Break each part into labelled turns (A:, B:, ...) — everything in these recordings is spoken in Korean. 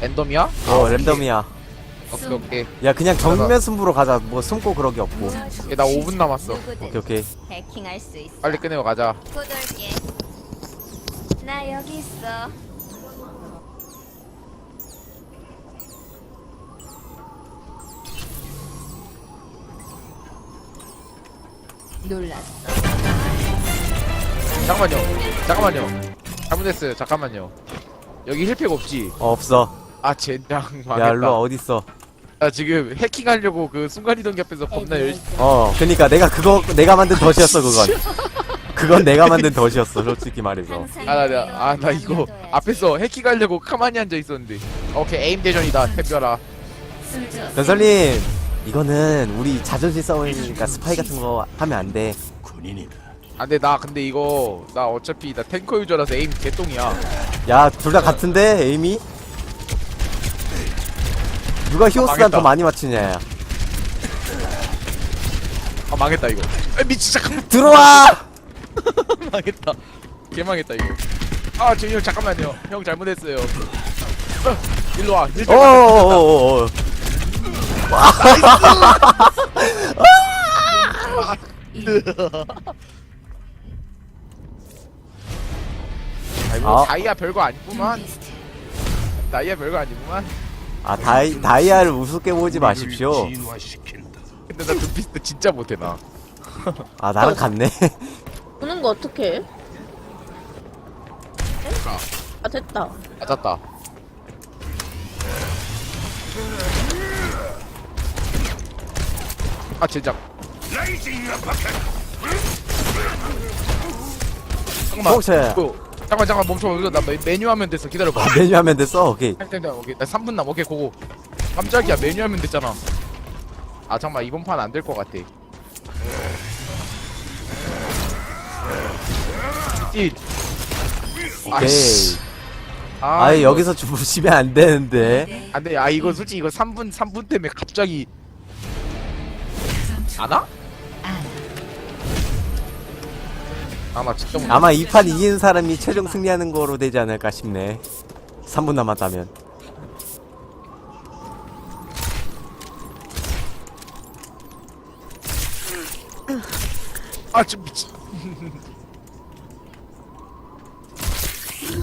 A: 랜덤이야?
B: 어 랜덤이야
A: 오케이 오케이
B: 야 그냥 정면 승부로 가자 뭐 숨고 그러기
A: 음.
B: 없고
A: 얘, 나 5분 남았어
B: 오케이 오케이
C: 해킹할 수 있어.
A: 빨리 끝내고 가자.
C: 나 여기 있어. 놀랐어.
A: 잠깐만요 잠깐만요 잘못했어요 잠깐만요 여기 힐팩 없지?
B: 어 없어
A: 아 젠장
B: 야
A: 망했다.
B: 일로와 어딨어?
A: 나 지금 해킹하려고 그 순간이동기 앞에서 겁나 열심히
B: 어 그니까 내가 그거 내가 만든 덫이었어 그건. 그건 내가 만든 덫이었어 솔직히 말해서.
A: 아나 아, 나 이거 앞에서 해킹하려고 가만히 앉아 있었는데. 오케이 에임 대전이다. 템별아
B: 전설님 이거는 우리 자존심 싸움이니까 스파이 같은 거 하면 안돼.
A: 안돼 나 근데 이거 나 어차피 나 탱커 유저라서 에임 개똥이야.
B: 야 둘 다 같은데 에임이? 누가 히오스단. 더 많이 맞추냐. 야
A: 아 망했다 이거. 아 미치 잠깐만
B: 들어와!
A: 망했다. 개망했다 이거. 아 저기 형 잠깐만요. 형 잘못했어요. 어, 일로 와. 일로 와
B: 어어어어.
A: 아이고
B: 아.
A: 다이아 별거 아니구만. 다이아 별거 아니구만
B: 아 다이, 다이아를 우습게 보지 마십시오
A: 근데 나 눈빛도 진짜 못해 나
B: 아 나랑 같네
D: 보는 거 어떻게 해? 아 됐다.
A: 맞았다 아 젠장 잠깐만
B: 멍청해.
A: 그, 잠깐만 잠깐 멈춰. 이거 나 메- 메뉴 하면 됐어. 기다려봐.
B: 아, 메뉴 하면 됐어? 오케이.
A: 땡땡땡 오케이. 나 3분 남 오케이 고고. 깜짝이야. 메뉴 하면 됐잖아. 아 잠깐만. 이번 판 안 될 것 같아. 이
B: 오케이.
A: 아이씨. 아,
B: 아예
A: 이거-
B: 여기서 주무시면 안 되는데.
A: 안 돼. 아 이거 솔직히 이거 3분 3분 때문에 갑자기. 안 와? 진짜 못
B: 아마 이 판 이기는 사람이 최종 승리하는 거로 되지 않을까 싶네. 3분 남았다면.
A: 아좀 미친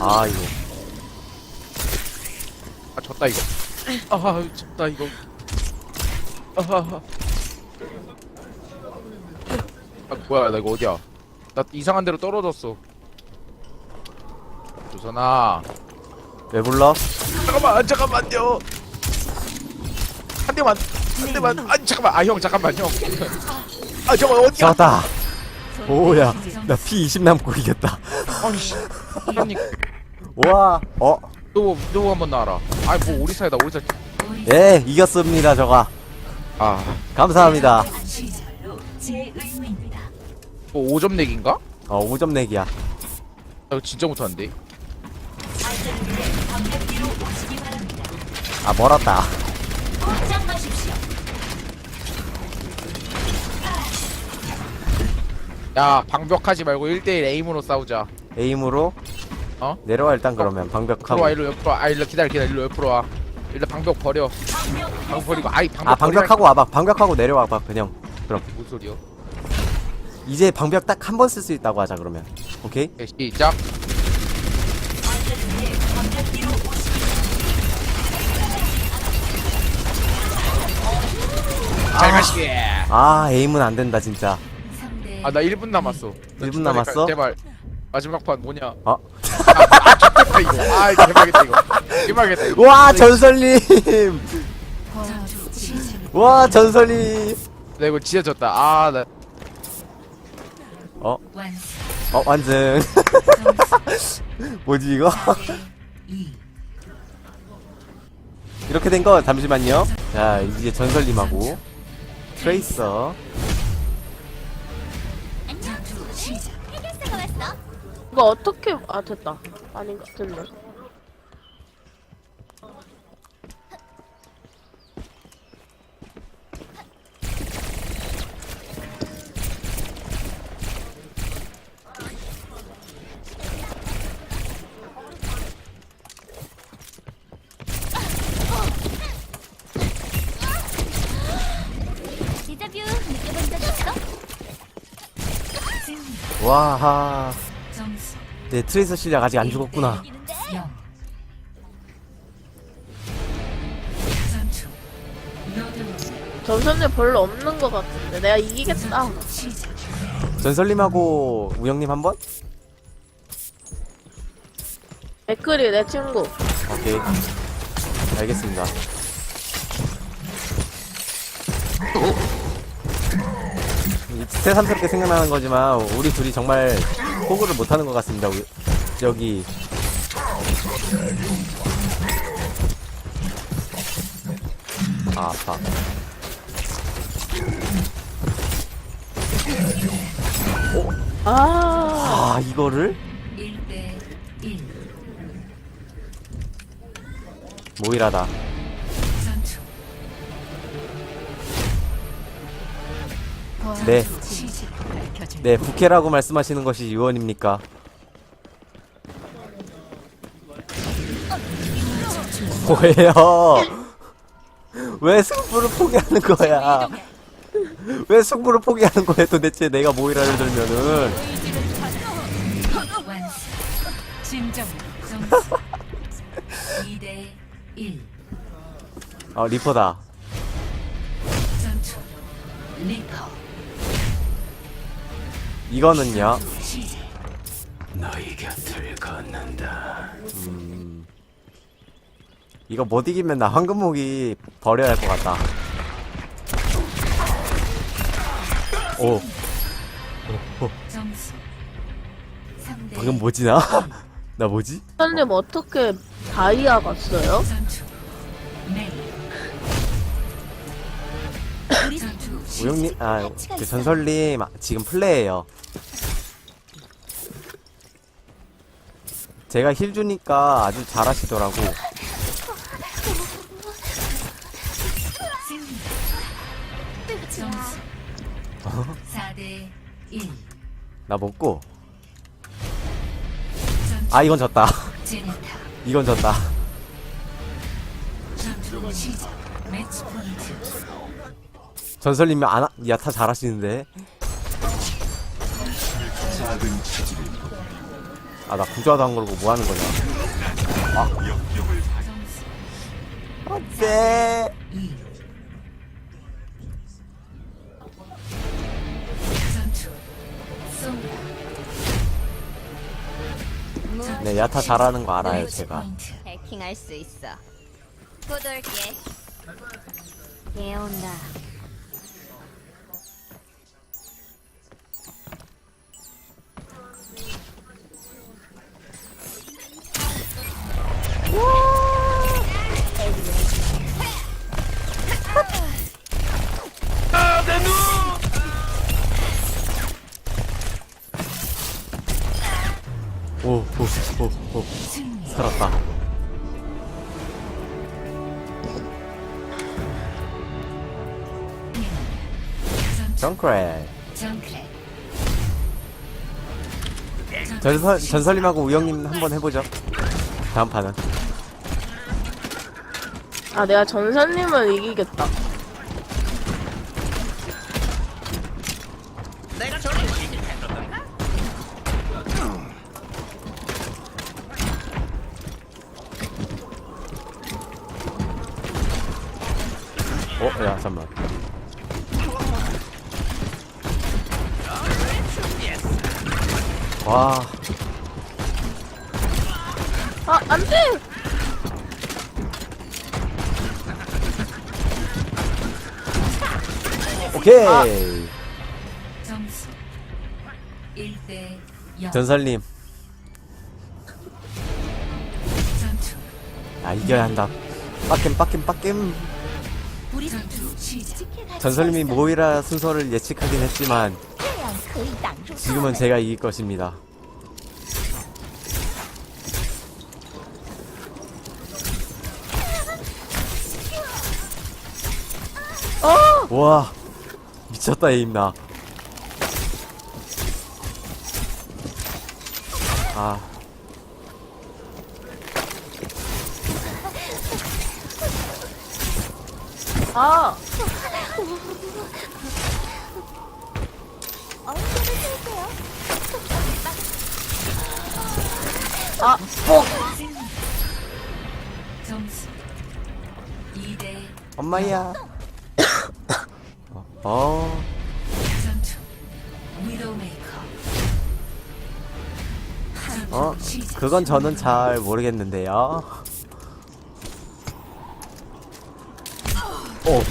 B: 아 이거.
A: 아 졌다 이거. 아 졌다 이거. 아, 아 뭐야 나 이거 어디야 나 이상한 데로 떨어졌어. 조선아.
B: 왜 불러?
A: 잠깐만 잠깐만요. 한 대만 한 대만. 아니 잠깐만. 아 형 잠깐만 형 아 저거 어디야?
B: 잡았다. 오야 나 피 20 남고 이겼다.
A: 아이씨 형님
B: 와 어?
A: 너 누구 한번 나와라. 아이 뭐 오리사이다. 오리사
B: 예 이겼습니다 저가.
A: 아.
B: 감사합니다
A: 뭐 5점 내기인가?
B: 어 5점 내기야.
A: 나 이거 진짜 못하는데?
B: 아 멀었다.
A: 야 방벽하지 말고 1대1 에임으로 싸우자.
B: 에임으로?
A: 어?
B: 내려와 일단 그러면. 방벽하고.
A: 옆으로 와 일로 옆으로 와. 아 일로 기다려 기다려. 일로 옆으로 와. 일단 방벽 버려. 방벽 버리고 아이 방벽
B: 아 방벽하고 와봐. 방벽하고 내려와봐 그냥.
A: 뭔 소리야
B: 이제 방벽 딱 한 번 쓸 수 있다고 하자 그러면. 오케이?
A: 오케이, 시작. 잘 가시게.
B: 아 에임은 안 된다 진짜.
A: 아 나 1분 남았어. 나
B: 1분
A: 중간에
B: 남았어?
A: 가- 제발 마지막 판 뭐냐?
B: 어?
A: 아 이거 아 대박이다 이거. 대박이다 이거.
B: 와 전설님! 와 전설님!
A: 나 이거 진짜 졌다. 아 나
B: 어? 어 완승 뭐지 이거? 이렇게 된 거 잠시만요 자 이제 전설님하고 트레이서.
D: 이거 어떻게 아 됐다. 아닌가 됐네.
B: 와하.
E: 점수
B: 내 트레이서 실력 아직 안 죽었구나.
E: 0 전투 로드
D: 점선이 별로 없는 것 같은데 내가 이기겠다
E: 시작
B: 전설님하고 우영님 한 번?
D: 맥클이 내 친구
B: 오케이. 알겠습니다. 이 새삼스럽게 생각나는 거지만 우리 둘이 정말 호구를 못하는 것 같습니다. 우- 여기 아, 아파.
D: 아
B: 아 이거를
E: 1대 1
B: 모이라다. 네,
E: 밝혀줄
B: 네 부캐라고 말씀하시는 것이 유언입니까? 뭐예요? 왜 승부를 포기하는 거야? 왜 승부를 포기하는 거야 도대체 내가 모이라를 들면은
E: 완성 진정 점수 2대
B: 1어 리퍼다
E: 리퍼
B: 이거는요?
E: 시작
B: 이거 못 이기면 나 황금목이 버려야 할 것 같다. 오.
E: 점수 3대
B: 방금 뭐지 나? 나 뭐지?
D: 선생님 어떻게 다이아 갔어요?
E: 메
B: 우영님 아 그 전설님 아, 지금 플레이에요. 제가 힐 주니까 아주 잘하시더라고.
E: 점수 4대 1
B: 나 먹고. 아 이건 졌다. 이건 졌다 전설님이 안 하- 야타 잘하시는데 아 나 구조화도 안 걸고 뭐 하는 거냐
E: 점수
B: 어째
E: 2 전투 쏜다
B: 네 야타 잘하는 거 알아요 제가
C: 해킹할 수 있어. 곧 올게. 얘 온다.
B: 오 오 오오.
E: 승리
B: 살았다. 정크레
E: 정크레.
B: 전설, 전설님하고 우영님 한번 해보죠. 다음 판은
D: 아 내가 전선님은 이기겠다.
B: 어? 야 잠만. 와.
D: 아 안돼
B: 오케이.
E: 점수. 1대 0
B: 전설님.
E: 전투.
B: 아 이겨야 한다. 빡겜 빡겜 빡겜.
E: 전투 시작.
B: 전설님이 모이라 순서를 예측하긴 했지만 지금은 제가 이길 것입니다.
D: 어?
B: 와 미쳤다 에임나 아
D: 아. 아,
E: 점수 2대
B: 엄마야. 어, 어. 어, 그건 저는 잘 모르겠는데요. 오.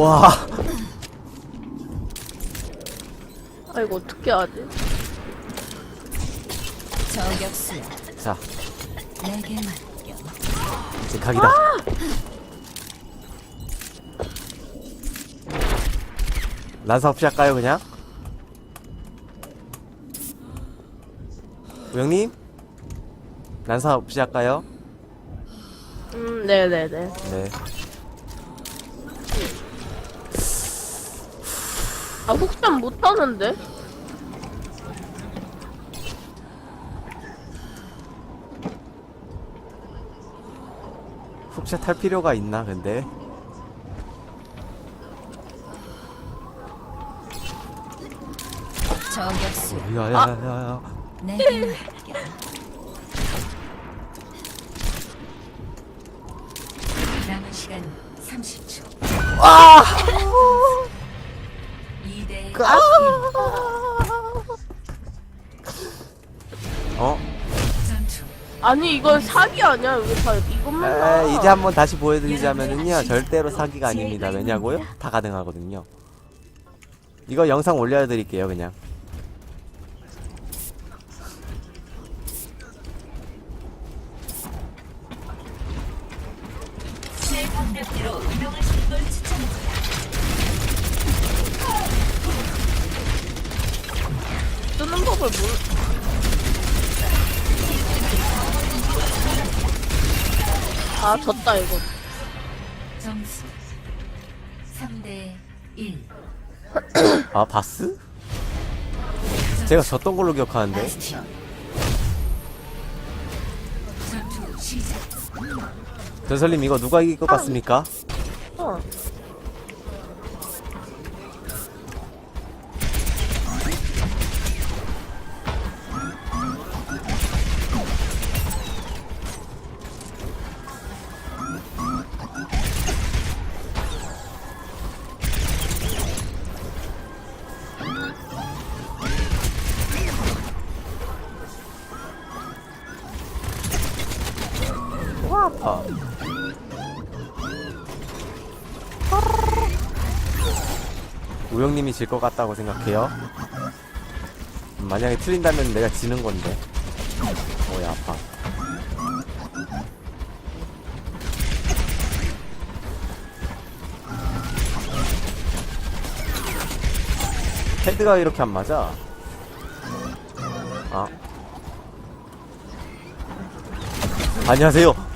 B: 와,
D: 아, 이거 어떻게 하지?
C: 저격수야.
B: 자,
E: 내게 맡겨
B: 이제 각이다. 난사 없이 할까요, 그냥? 우영님? 난사 없이 할까요?
D: 음, 네네네.
B: 네.
D: 아, 훅잠 못하는데?
B: 훅샷 할 필요가 있나, 근데?
C: 저격수야.
B: 야, 야, 야, 야.
E: 내게 맡겨 남은 시간 30초
B: 아!
E: 2대
B: 그, 아!
D: 아니, 이건 사기 아니야? 왜다 이것만 나와?
B: 에, 이제 한번 다시 보여드리자면은요, 절대로 사기가 아닙니다. 왜냐고요? 다 가능하거든요. 이거 영상 올려드릴게요, 그냥.
D: 졌다, 이거.
E: 점수 3대 1
B: 아, 바스? 제가 졌던 걸로 기억하는데.
E: 전투 시작
B: 전설님, 이거 누가 이길 것 같습니까?
D: 어.
B: 아파. 우영님이 질 것 같다고 생각해요. 음, 만약에 틀린다면 내가 지는 건데. 오야 아파. 헤드가 이렇게 안 맞아. 아. 안녕하세요.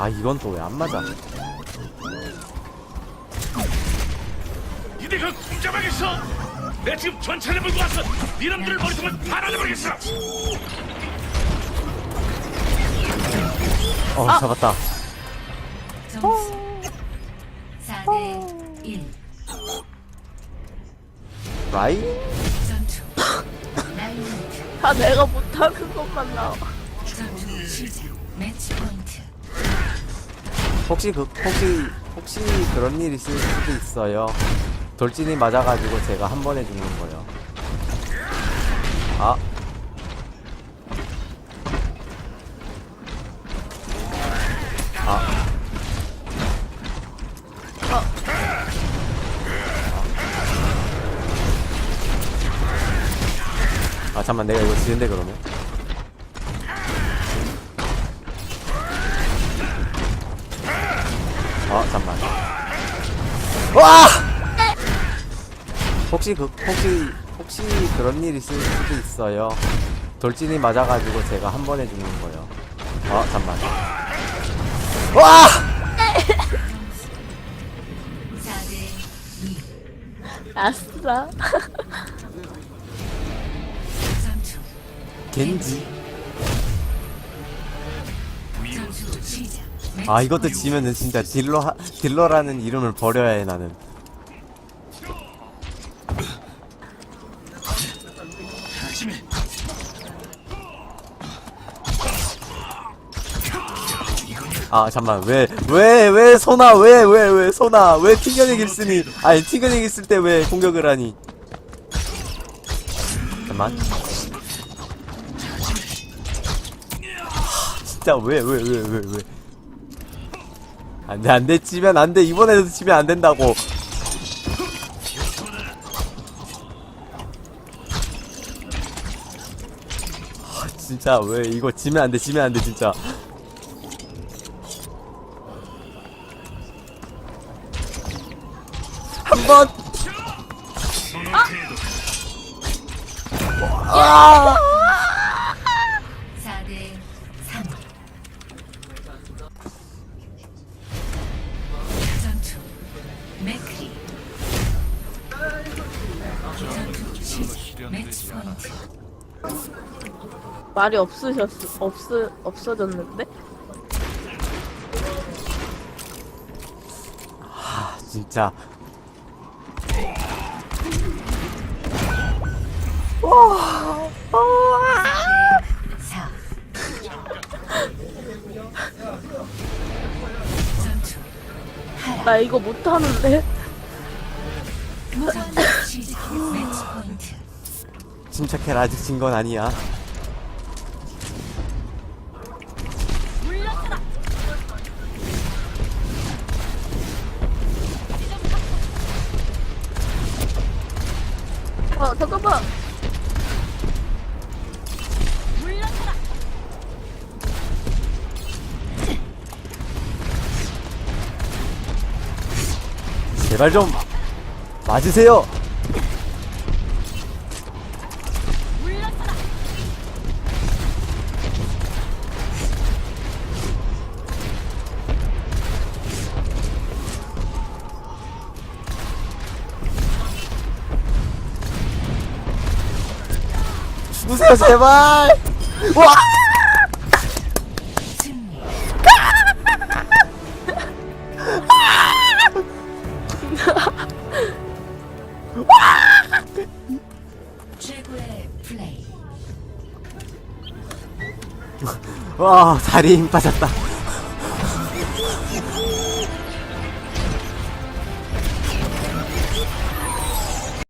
B: 아 이건 또 왜 안 맞아?
F: 니네가 공잡하겠어! 내 지금 전차를 몰고 왔어! 니놈들을 머리통을 파라내버리겠어!
B: 어 잡았다.
E: 점수 4대 1
B: 라이?
E: 전투 라이온트
D: 다 내가 못하는 것만 나와.
E: 전투 시작 매치 포인트
B: 혹시 그 혹시 혹시 그런 일 있을 수도 있어요. 돌진이 맞아가지고 제가 한 번에 죽는 거예요. 아. 아. 아 잠만 내가 이거 지는데 그러면 어 잠만. 와! 혹시 그 혹시 혹시 그런 일 있을 수도 있어요? 돌진이 맞아가지고 제가 한 번에 죽는 거예요. 어 잠만. 와!
E: 4대 2
D: 아싸.
B: 겐지 아 이것도 지면은 진짜 딜러 하, 딜러라는 이름을 버려야 해 나는. 아 잠만 왜 왜 왜 소나 왜 왜 왜 소나? 왜 튕겨내기 쓰니? 아니 튕겨내기 쓸때 왜 공격을 하니? 잠만. 하, 진짜 왜 왜 왜 왜 왜 안돼 안돼 치면 안돼. 이번에도 치면 안 된다고. 아, 진짜 왜 이거 지면 안돼 지면 안돼 진짜. 한번. 아!
E: 4
D: 말이 없으셨 없으 없어졌는데?
B: 진짜
E: 4. 전투
D: 나 이거 못하는데?
B: 침착해라 아직 진 건 아니야
D: 잠깐만.
B: 제발 좀 맞으세요 죽으세요 제발 와. 와 다리에 힘 빠졌다